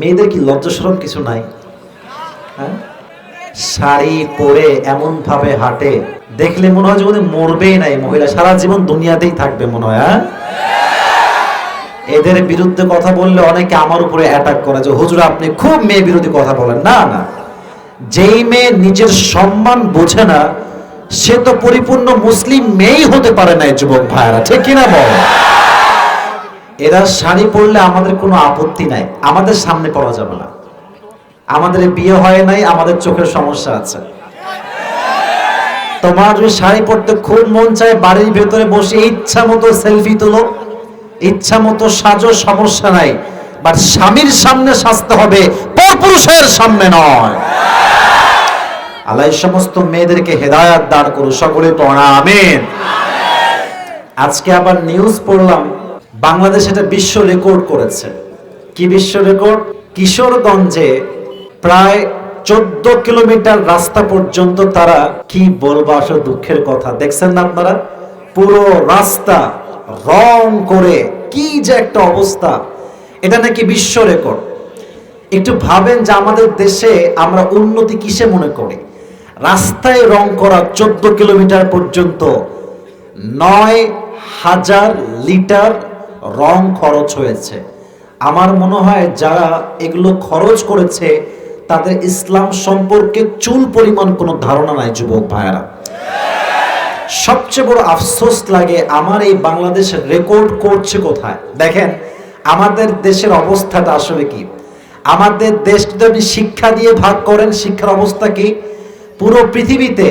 মেয়েদের কি লজ্জা সরম কিছু নাই? হ্যাঁ? শাড়ি পরে এমন ভাবে হাঁটে, দেখলে মনে হয় যে মরবেই নাই মহিলা, সারা জীবন দুনিয়াতেই থাকবে মনে হয় হ্যাঁ? এদের বিরুদ্ধে কথা বললে অনেকে আমার উপরে অ্যাটাক করে যে, হুজুর, আপনি খুব মেয়ে বিরোধী কথা বলেন। না না। যেই মেয়ে নিজের সম্মান বোঝে না, সে তো পরিপূর্ণ মুসলিম মেয়েই হতে পারে না যুবক ভাইরা ঠিক কিনা বল? এরা শাড়ি পরলে আমাদের কোনো আপত্তি নাই। আমাদের সামনে পড়া যাবে না। আমাদের বিয়ে হয় নাই, আমাদের চোখের সমস্যা আছে। তোমার যদি শাড়ি পরতে খুব মন চায়, বাড়ির ভেতরে বসে ইচ্ছা মতো সেলফি তোলো। ইচ্ছা মতো সাজো, সমস্যা নাই। বাট স্বামীর সামনে সাজতে হবে, পরপুরুষের সামনে নয়। আল্লাহ সমস্ত মেয়েদেরকে হেদায়াত দান করুন। সকলে পড়া, আমিন। আজকে আবার নিউজ পড়লাম। বাংলাদেশ এটা বিশ্ব রেকর্ড করেছে। কি বিশ্ব রেকর্ড? কিশোরগঞ্জে প্রায় চোদ্দ কিলোমিটার রাস্তা পর্যন্ত তারা কি বলব আসলে দুঃখের কথা? দেখছেন না আপনারা? পুরো রাস্তা রং করে কি যে একটা অবস্থা। এটা নাকি বিশ্ব রেকর্ড। একটু ভাবেন যে আমাদের দেশে আমরা উন্নতি কিসে মনে করি? রাস্তায় রং করা চোদ্দ কিলোমিটার পর্যন্ত নয় হাজার লিটার রং খরচ হয়েছে। আমার মনে হয় যারা এগুলো খরচ করেছে, তাদের ইসলাম সম্পর্কে চুল পরিমাণ কোনো ধারণা নাই, যুবক ভাইয়েরা। সবচেয়ে বড় আফসোস লাগে আমার এই বাংলাদেশের রেকর্ড করছে কোথায়? দেখেন, আমাদের দেশের অবস্থাটা আসলে কি? আমাদের দেশ যদি আপনি শিক্ষা দিয়ে ভাগ করেন, শিক্ষার অবস্থা কি? পুরো পৃথিবীতে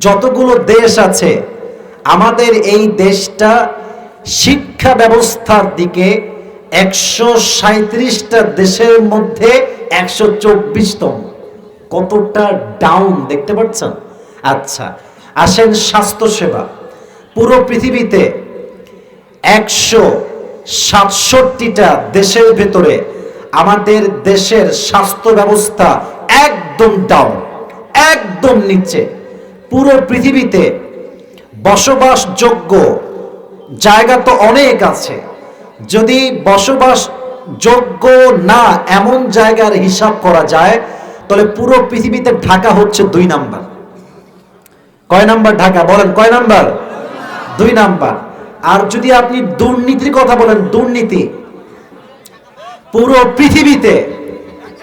যতগুলো দেশ আছে, আমাদের এই দেশটা শিক্ষা ব্যবস্থার দিকে একশো সাঁত্রিশটা দেশের মধ্যে একশো চব্বিশতম। কতটা ডাউন দেখতে পাচ্ছেন? আচ্ছা আসেন স্বাস্থ্য সেবা পুরো পৃথিবীতে একশো সাতষট্টিটা দেশের ভেতরে আমাদের দেশের স্বাস্থ্য ব্যবস্থা একদম ডাউন একদম নিচে। পুরো পৃথিবীতে বসবাসযোগ্য জায়গা তো অনেক আছে। যদি বসবাস যোগ্য না এমন জায়গার হিসাব করা যায়, তাহলে পুরো পৃথিবীতে ঢাকা হচ্ছে দুই নাম্বার। কয় নাম্বার ঢাকা? বলেন, কয় নাম্বার? দুই নাম্বার। আর যদি আপনি দুর্নীতির কথা বলেন, দুর্নীতি। পুরো পৃথিবীতে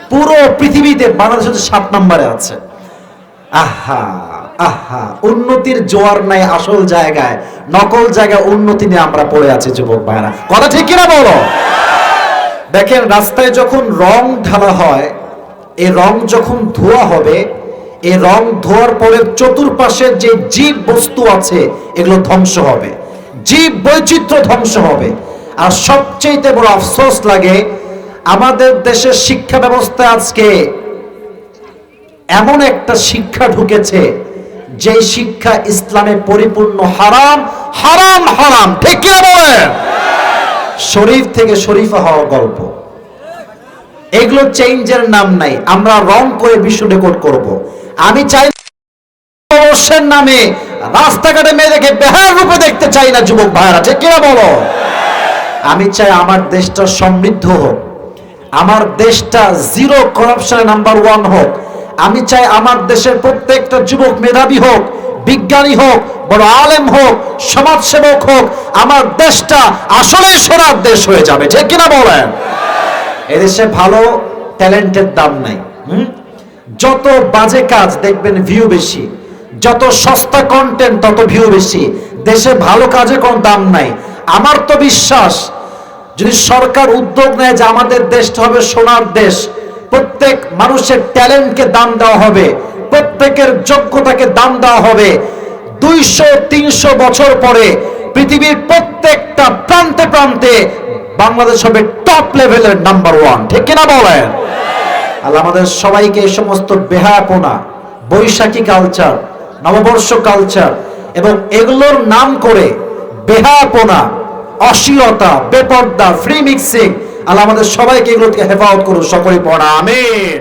পুরো পৃথিবীতে বাংলাদেশ হচ্ছে সাত নম্বরে আছে। আহা! আহা, উন্নতির জোয়ার নাই আসল জায়গায়। নকল জায়গায় উন্নতি নিয়ে আমরা পড়ে আছি, যুবক ভাইরা কথা ঠিক কিনা বলো? দেখেন, রাস্তায় যখন রং ঢালা হয়, এই রং যখন ধোয়া হবে, এই রং ধোয়ার পরে চতুর্পাশের যে জীব বস্তু আছে, এগুলো ধ্বংস হবে। জীব বৈচিত্র্য ধ্বংস হবে। আর সবচেয়ে বড় আফসোস লাগে, আমাদের দেশের শিক্ষা ব্যবস্থা আজকে এমন একটা শিক্ষা ঢুকেছে যে শিক্ষা ইসলামে পরিপূর্ণ হারাম হারাম হারাম। ঠিক বলেন? শরীফ থেকে শরীফা হওয়ার গল্প। এগুলো চেঞ্জের নাম নাই। আমরা রং করে বিশ্ব রেকর্ড করব। আমি চাই অবশ্যের নামে রাস্তাঘাটে মেয়েদেরকে বেহার রূপে দেখতে চাই না যুবক ভাইরা ঠিক কিনা বলো? আমি চাই আমার দেশটা সমৃদ্ধ হোক। আমার দেশটা জিরো করাপশনে নাম্বার ওয়ান হোক। আমি চাই আমার দেশের প্রত্যেকটা যুবক মেধাবী হোক, বিজ্ঞানী হোক, বড় আলেম হোক, সমাজসেবক হোক, আমার দেশটা আসলে সোনার দেশ হয়ে যাবে, ঠিক কিনা বলেন এদেশে ভালো ট্যালেন্টের দাম নাই? যত বাজে কাজ দেখবেন ভিউ বেশি, যত সস্তা কন্টেন্ট তত ভিউ বেশি, দেশে ভালো কাজে কোনো দাম নাই আমার তো বিশ্বাস, যদি সরকার উদ্যোগ নেয় যে আমাদের দেশটা হবে সোনার দেশ প্রত্যেক মানুষের ট্যালেন্টকে দাম দেওয়া হবে, প্রত্যেকের যোগ্যতাকে দাম দেওয়া হবে। দুইশো, তিনশো বছর পরে পৃথিবীর প্রত্যেকটা প্রান্তে প্রান্তে বাংলাদেশ হবে টপ লেভেলের নাম্বার ওয়ান ঠিক কিনা বলেন? আল্লাহ আমাদের সবাইকে এই সমস্ত বেহায়াপনা, বৈশাখী কালচার নববর্ষ কালচার এবং এগুলোর নাম করে বেহায়াপনা, অশ্লীলতা, বেপর্দা ফ্রি মিক্সিং আল্লাহ আমাদের সবাইকে এগুলো হেফাজত করুন সকলে পড়া আমিন।